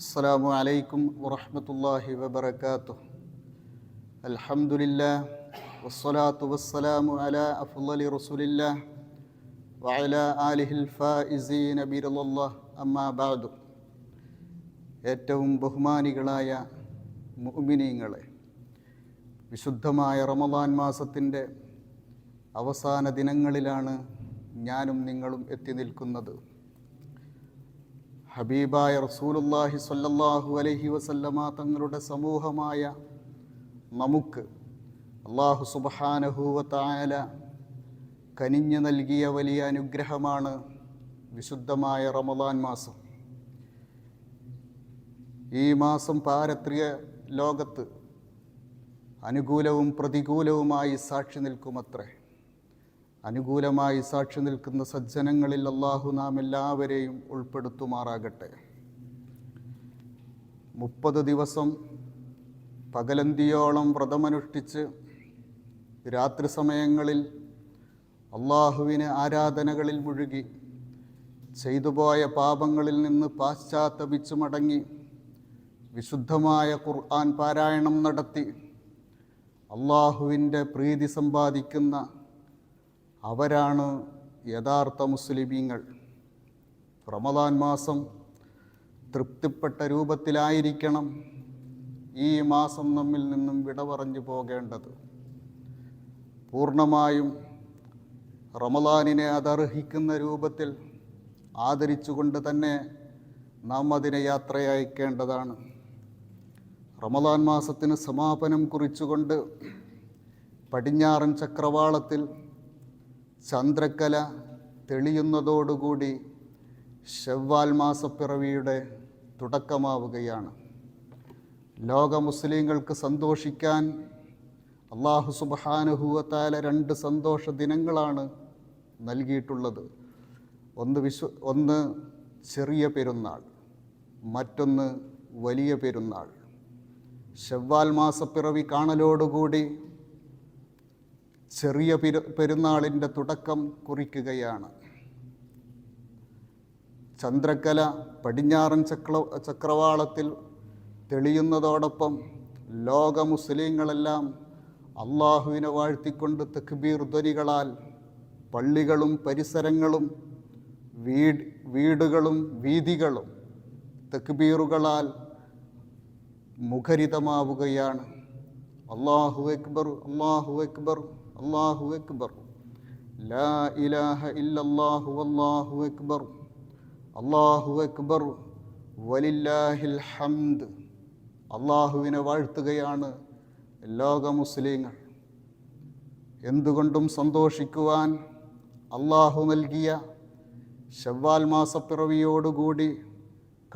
السلام عليكم ورحمة الله وبركاته الحمد لله والصلاة والسلام على أفضل رسول الله وعلى آله الفائزين برضا الله أما بعد ഏറ്റവും ബഹുമാനികളായ മുഅ്മിനീങ്ങളെ വിശുദ്ധമായ റമദാൻ മാസത്തിൻ്റെ അവസാന ദിനങ്ങളിലാണ് ഞാനും നിങ്ങളും എത്തി നിൽക്കുന്നത് ഹബീബായ റസൂലുല്ലാഹി സ്വല്ലല്ലാഹു അലൈഹി വസല്ലമ തങ്ങളുടെ സമൂഹമായ നമുക്ക് അള്ളാഹു സുബ്ഹാനഹു തആല കനിഞ്ഞു നൽകിയ വലിയ അനുഗ്രഹമാണ് വിശുദ്ധമായ റമദാൻ മാസം. ഈ മാസം പാരത്രിക ലോകത്ത് അനുകൂലവും പ്രതികൂലവുമായി സാക്ഷി നിൽക്കുമത്രേ. അനുകൂലമായി സാക്ഷി നിൽക്കുന്ന സജ്ജനങ്ങളിൽ അള്ളാഹു നാം എല്ലാവരെയും ഉൾപ്പെടുത്തുമാറാകട്ടെ. മുപ്പത് ദിവസം പകലന്തിയോളം വ്രതമനുഷ്ഠിച്ച് രാത്രി സമയങ്ങളിൽ അള്ളാഹുവിന് ആരാധനകളിൽ മുഴുകി ചെയ്തുപോയ പാപങ്ങളിൽ നിന്ന് പാശ്ചാത്തപിച്ചു മടങ്ങി വിശുദ്ധമായ ഖുർആൻ പാരായണം നടത്തി അള്ളാഹുവിന്റെ പ്രീതി സമ്പാദിക്കുന്ന അവരാണ് യഥാർത്ഥ മുസ്ലിമീങ്ങൾ. റമദാൻ മാസം തൃപ്തിപ്പെട്ട രൂപത്തിലായിരിക്കണം ഈ മാസം നമ്മിൽ നിന്നും വിട പറഞ്ഞു പോകേണ്ടത്. പൂർണമായും റമദാനിനെ അതർഹിക്കുന്ന രൂപത്തിൽ ആദരിച്ചുകൊണ്ട് തന്നെ നാം അതിനെ യാത്രയയക്കേണ്ടതാണ്. റമദാൻ മാസത്തിന് സമാപനം കുറിച്ചുകൊണ്ട് പടിഞ്ഞാറൻ ചക്രവാളത്തിൽ ചന്ദ്രക്കല തെളിയുന്നതോടുകൂടി ഷവ്വാൽ മാസപ്പിറവിയുടെ തുടക്കമാവുകയാണ്. ലോക മുസ്ലിങ്ങൾക്ക് സന്തോഷിക്കാൻ അള്ളാഹു സുബഹാനുഹൂവത്താല രണ്ട് സന്തോഷ ദിനങ്ങളാണ് നൽകിയിട്ടുള്ളത്. ഒന്ന് വിശ്വ ഒന്ന് ചെറിയ പെരുന്നാൾ മറ്റൊന്ന് വലിയ പെരുന്നാൾ. ഷവ്വാൽ മാസപ്പിറവി കാണലോടുകൂടി ചെറിയ പെരു പെരുന്നാളിന്റെ തുടക്കം കുറിക്കുകയാണ്. ചന്ദ്രക്കല പടിഞ്ഞാറൻ ചക്ര ചക്രവാളത്തിൽ തെളിയുന്നതോടൊപ്പം ലോക മുസ്ലിങ്ങളെല്ലാം അള്ളാഹുവിനെ വാഴ്ത്തിക്കൊണ്ട് തക്ബീർ ധ്വനികളാൽ പള്ളികളും പരിസരങ്ങളും വീട് വീടുകളും വീതികളും തക്ബീറുകളാൽ മുഖരിതമാവുകയാണ്. അള്ളാഹു അക്ബർ അള്ളാഹു അക്ബർ. അള്ളാഹു അക്ബർ. ലാ ഇലാഹ ഇല്ലല്ലാഹു അല്ലാഹു അക്ബർ. അള്ളാഹു അക്ബർ. വലില്ലാഹിൽ ഹംദ്. അള്ളാഹുവിനെ വാഴ്ത്തുകയാണ് ലോക മുസ്ലിങ്ങൾ. എന്തുകൊണ്ടും സന്തോഷിക്കുവാൻ അള്ളാഹു നൽകിയ ഷവ്വാൽ മാസപ്പിറവിയോടുകൂടി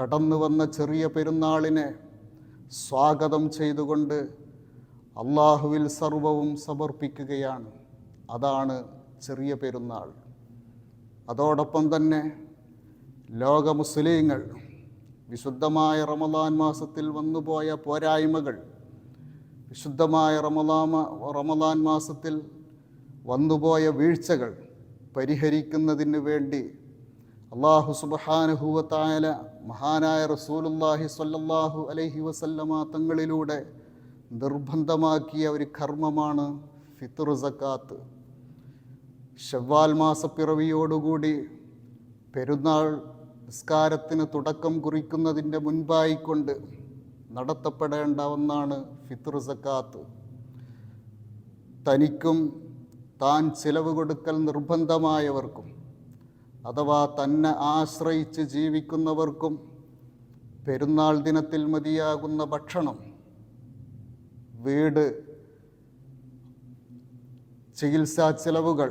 കടന്നു വന്ന ചെറിയ പെരുന്നാളിനെ സ്വാഗതം ചെയ്തുകൊണ്ട് അള്ളാഹുവിൽ സർവവും സമർപ്പിക്കുകയാണ്. അതാണ് ചെറിയ പെരുന്നാൾ. അതോടൊപ്പം തന്നെ ലോക മുസ്ലിങ്ങൾ വിശുദ്ധമായ റമദാൻ മാസത്തിൽ വന്നുപോയ പോരായ്മകൾ വിശുദ്ധമായ റമദാമ റമദാൻ മാസത്തിൽ വന്നുപോയ വീഴ്ചകൾ പരിഹരിക്കുന്നതിന് വേണ്ടി അള്ളാഹു സുബഹാനുഹൂവത്തായ മഹാനായ റസൂലുല്ലാഹി സ്വല്ലല്ലാഹു അലൈഹി വസല്ലമ തങ്ങളിലൂടെ നിർബന്ധമാക്കിയ ഒരു കർമ്മമാണ് ഫിത്തുർ സക്കാത്ത്. ഷവ്വാൽ മാസപ്പിറവിയോടുകൂടി പെരുന്നാൾ നിസ്കാരത്തിന് തുടക്കം കുറിക്കുന്നതിന്റെ മുൻപായിക്കൊണ്ട് നടത്തപ്പെടേണ്ട ഒന്നാണ് ഫിത്തുർ സക്കാത്ത്. തനിക്കും താൻ ചിലവ് കൊടുക്കൽ നിർബന്ധമായവർക്കും അഥവാ തന്നെ ആശ്രയിച്ച് ജീവിക്കുന്നവർക്കും പെരുന്നാൾ ദിനത്തിൽ മതിയാകുന്ന ഭക്ഷണം വീട് ചികിത്സാ ചെലവുകൾ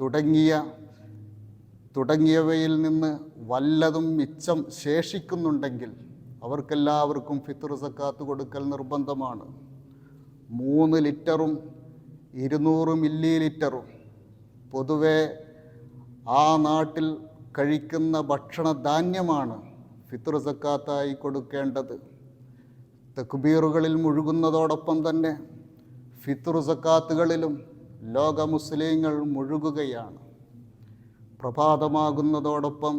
തുടങ്ങിയ തുടങ്ങിയവയിൽ നിന്ന് വല്ലതും മിച്ചം ശേഷിക്കുന്നുണ്ടെങ്കിൽ അവർക്കെല്ലാവർക്കും ഫിത്തർ സക്കാത്ത് കൊടുക്കൽ നിർബന്ധമാണ്. മൂന്ന് ലിറ്ററും ഇരുന്നൂറ് മില്ലി ലിറ്ററും പൊതുവെ ആ നാട്ടിൽ കഴിക്കുന്ന ഭക്ഷണധാന്യമാണ് ഫിത്തർ സക്കാത്തായി കൊടുക്കേണ്ടത്. തക്ബീറുകളിൽ മുഴുകുന്നതോടൊപ്പം തന്നെ ഫിത്തുറു സക്കാത്തുകളിലും ലോക മുസ്ലിങ്ങൾ മുഴുകുകയാണ്. പ്രഭാതമാകുന്നതോടൊപ്പം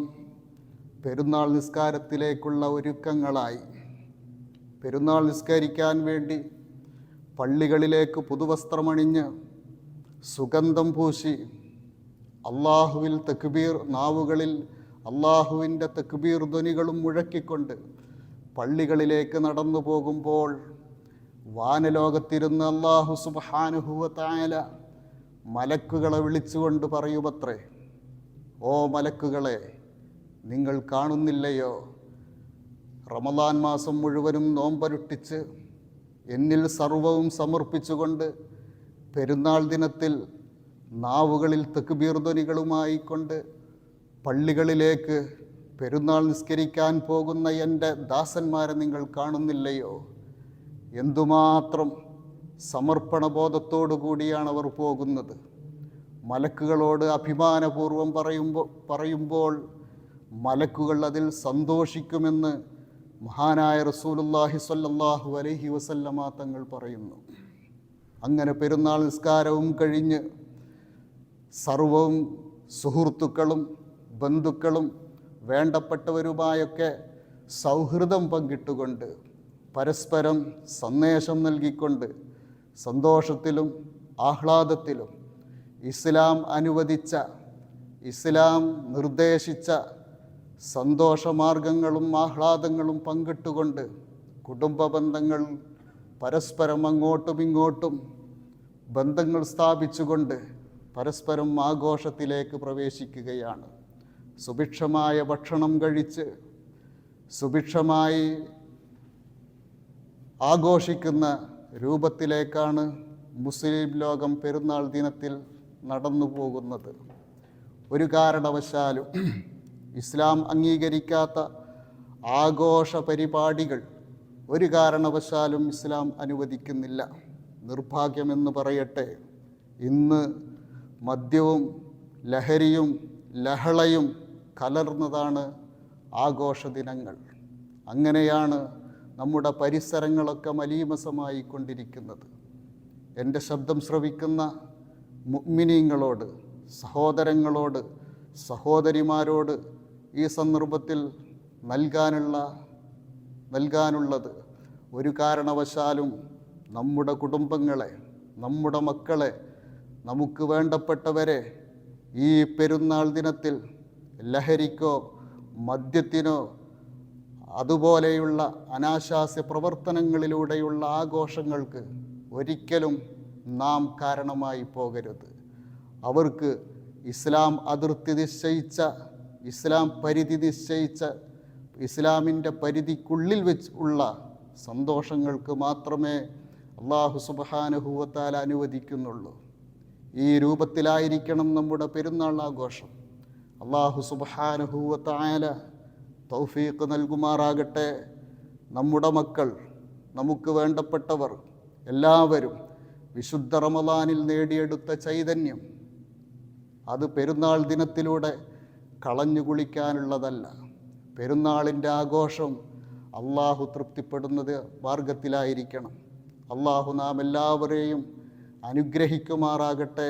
പെരുന്നാൾ നിസ്കാരത്തിലേക്കുള്ള ഒരുക്കങ്ങളായി. പെരുന്നാൾ നിസ്കരിക്കാൻ വേണ്ടി പള്ളികളിലേക്ക് പുതുവസ്ത്രമണിഞ്ഞ് സുഗന്ധം പൂശി അള്ളാഹുവിൽ തക്ബീർ നാവുകളിൽ അള്ളാഹുവിന്റെ തക്ബീർ ധ്വനികളും മുഴക്കിക്കൊണ്ട് പള്ളികളിലേക്ക് നടന്നു പോകുമ്പോൾ വാനലോകത്തിരുന്ന് അള്ളാഹു സുബാനുഹുവത്തായ മലക്കുകളെ വിളിച്ചുകൊണ്ട് പറയുമത്രേ ഓ മലക്കുകളെ നിങ്ങൾ കാണുന്നില്ലയോ? റമദാൻ മാസം മുഴുവനും നോമ്പരുട്ടിച്ച് എന്നിൽ സർവവും സമർപ്പിച്ചുകൊണ്ട് പെരുന്നാൾ ദിനത്തിൽ നാവുകളിൽ തെക്ക് ബീർധ്വനികളുമായിക്കൊണ്ട് കൊണ്ട് പള്ളികളിലേക്ക് പെരുന്നാൾ നിസ്കരിക്കാൻ പോകുന്ന എന്റെ ദാസന്മാരെ നിങ്ങൾ കാണുന്നില്ലയോ? എന്തുമാത്രം സമർപ്പണബോധത്തോടു കൂടിയാണ് അവർ പോകുന്നത്? മലക്കുകളോട് അഭിമാനപൂർവം പറയുമ്പോൾ പറയുമ്പോൾ മലക്കുകൾ അതിൽ സന്തോഷിക്കുമെന്ന് മഹാനായ റസൂലുല്ലാഹി സ്വല്ലല്ലാഹു അലൈഹി വസല്ലമ തങ്ങൾ പറയുന്നു. അങ്ങനെ പെരുന്നാൾ നിസ്കാരവും കഴിഞ്ഞ് സർവവും സുഹൃത്തുക്കളും ബന്ധുക്കളും വേണ്ടപ്പെട്ടവരുമായൊക്കെ സൗഹൃദം പങ്കിട്ടുകൊണ്ട് പരസ്പരം സന്ദേശം നൽകിക്കൊണ്ട് സന്തോഷത്തിലും ആഹ്ലാദത്തിലും ഇസ്ലാം അനുവദിച്ച ഇസ്ലാം നിർദ്ദേശിച്ച സന്തോഷമാർഗങ്ങളും ആഹ്ലാദങ്ങളും പങ്കിട്ടുകൊണ്ട് കുടുംബ ബന്ധങ്ങൾ പരസ്പരം അങ്ങോട്ടും ഇങ്ങോട്ടും ബന്ധങ്ങൾ സ്ഥാപിച്ചുകൊണ്ട് പരസ്പരം ആഘോഷത്തിലേക്ക് പ്രവേശിക്കുകയാണ്. സുഭിക്ഷമായ ഭക്ഷണം കഴിച്ച് സുഭിക്ഷമായി ആഘോഷിക്കുന്ന രൂപത്തിലേക്കാണ് മുസ്ലിം ലോകം പെരുന്നാൾ ദിനത്തിൽ നടന്നു പോകുന്നത്. ഒരു കാരണവശാലും ഇസ്ലാം അംഗീകരിക്കാത്ത ആഘോഷ പരിപാടികൾ ഒരു കാരണവശാലും ഇസ്ലാം അനുവദിക്കുന്നില്ല. നിർഭാഗ്യമെന്ന് പറയട്ടെ ഇന്ന് മദ്യവും ലഹരിയും ലഹളയും കലർന്നതാണ് ആഘോഷ ദിനങ്ങൾ അങ്ങനെയാണ് നമ്മുടെ പരിസരങ്ങളൊക്കെ മലീമസമായി കൊണ്ടിരിക്കുന്നത് എന്റെ ശബ്ദം ശ്രവിക്കുന്ന മുഗ്മിനീങ്ങളോട് സഹോദരങ്ങളോട് സഹോദരിമാരോട് ഈ സന്ദർഭത്തിൽ നൽകാനുള്ള നൽകാനുള്ളത് ഒരു കാരണവശാലും നമ്മുടെ കുടുംബങ്ങളെ നമ്മുടെ മക്കളെ നമുക്ക് വേണ്ടപ്പെട്ടവരെ ഈ പെരുന്നാൾ ദിനത്തിൽ ലഹരിക്കോ മദ്യത്തിനോ അതുപോലെയുള്ള അനാശാസ്യ പ്രവർത്തനങ്ങളിലൂടെയുള്ള ആഘോഷങ്ങൾക്ക് ഒരിക്കലും നാം കാരണമായി പോകരുത്. അവർക്ക് ഇസ്ലാം അതിർത്തി നിശ്ചയിച്ച ഇസ്ലാം പരിധി നിശ്ചയിച്ച ഇസ്ലാമിന്റെ പരിധിക്കുള്ളിൽ വെച്ച് ഉള്ള സന്തോഷങ്ങൾക്ക് മാത്രമേ അള്ളാഹു സുബാനുഭൂവത്താൽ അനുവദിക്കുന്നുള്ളൂ. ഈ രൂപത്തിലായിരിക്കണം നമ്മുടെ പെരുന്നാൾ ആഘോഷം. അള്ളാഹു സുബാനുഭൂവത്തായ തൗഫീഖ് നൽകുമാറാകട്ടെ. നമ്മുടെ മക്കൾ നമുക്ക് വേണ്ടപ്പെട്ടവർ എല്ലാവരും വിശുദ്ധ റമദാനിൽ നേടിയെടുത്ത ചൈതന്യം അത് പെരുന്നാൾ ദിനത്തിലൂടെ കളഞ്ഞു കുളിക്കാനുള്ളതല്ല. പെരുന്നാളിന്റെ ആഘോഷം അള്ളാഹു തൃപ്തിപ്പെടുന്നത് മാർഗത്തിലായിരിക്കണം. അള്ളാഹു നാം എല്ലാവരെയും അനുഗ്രഹിക്കുമാറാകട്ടെ.